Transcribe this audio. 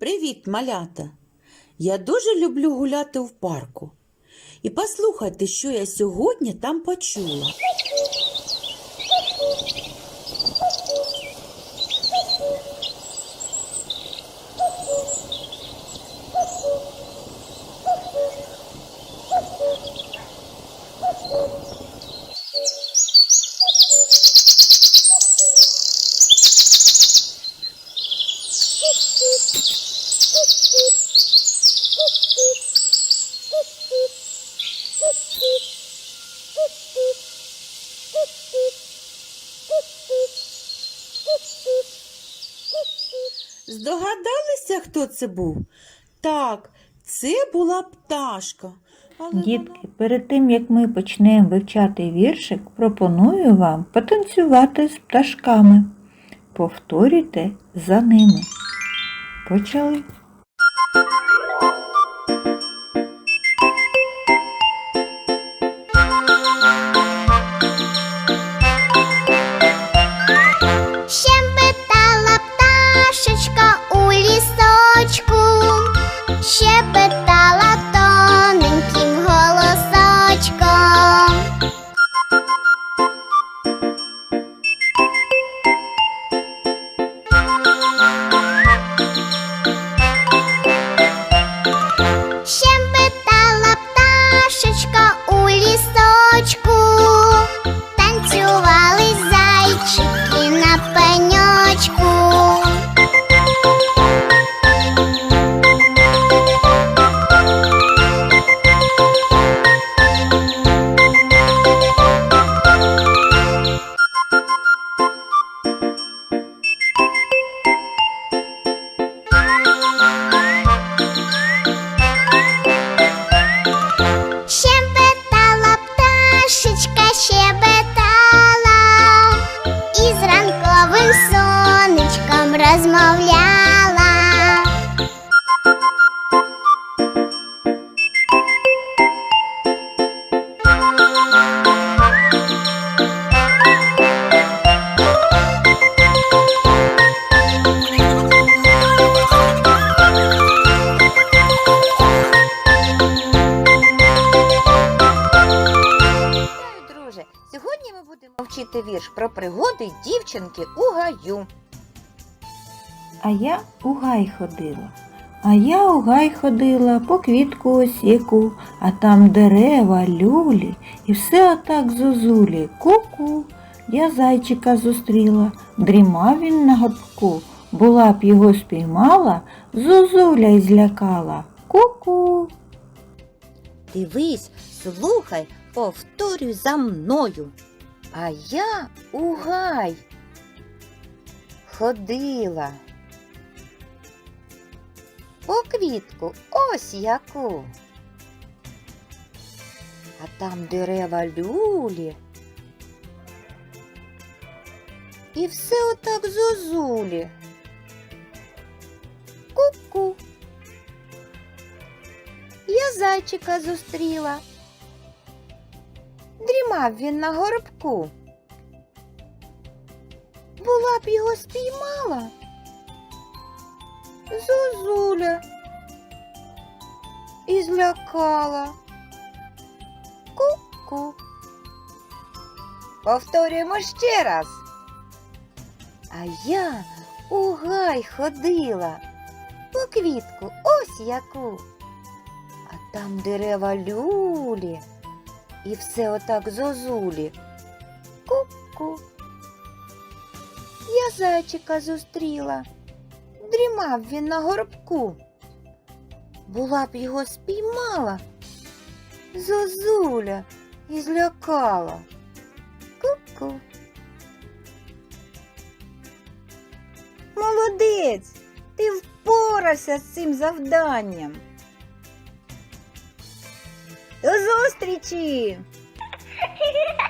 Привіт, малята! Я дуже люблю гуляти в парку. І послухайте, що я сьогодні там почула. Здогадалися, хто це був? Так, це була пташка. Але Дітки, перед тим як ми почнемо вивчати віршик, пропоную вам потанцювати з пташками. Повторюйте за ними. Почали. Пташечка, щебетала, і з ранковим сонечком розмовляла. Будемо вірш про пригоди дівчинки у гаю. А я у гай ходила. А я у гай ходила по квітку осіку, а там дерева, люлі, і все отак зозулі. Ку-ку. Я зайчика зустріла, дрімав він на горбку. Була б його спіймала, зозуля й злякала. Ку-ку. Дивись, слухай, повторюй за мною. А я у гай ходила. По квітку ось яку. А там дерева люлі. І все отак зозулі. Ку-ку. Я зайчика зустріла. Дрімав він на горбку. Була б його спіймала. Зозуля і злякала. Ку-ку. Повторюємо ще раз. А я у гай ходила по квітку ось яку. А там дерева люлі і все отак зозулі. Ку-ку. Я зайчика зустріла. Дрімав він на горбку. Була б його спіймала. Зозуля і злякала. Ку-ку. Молодець! Ти впорався з цим завданням. До зустрічі!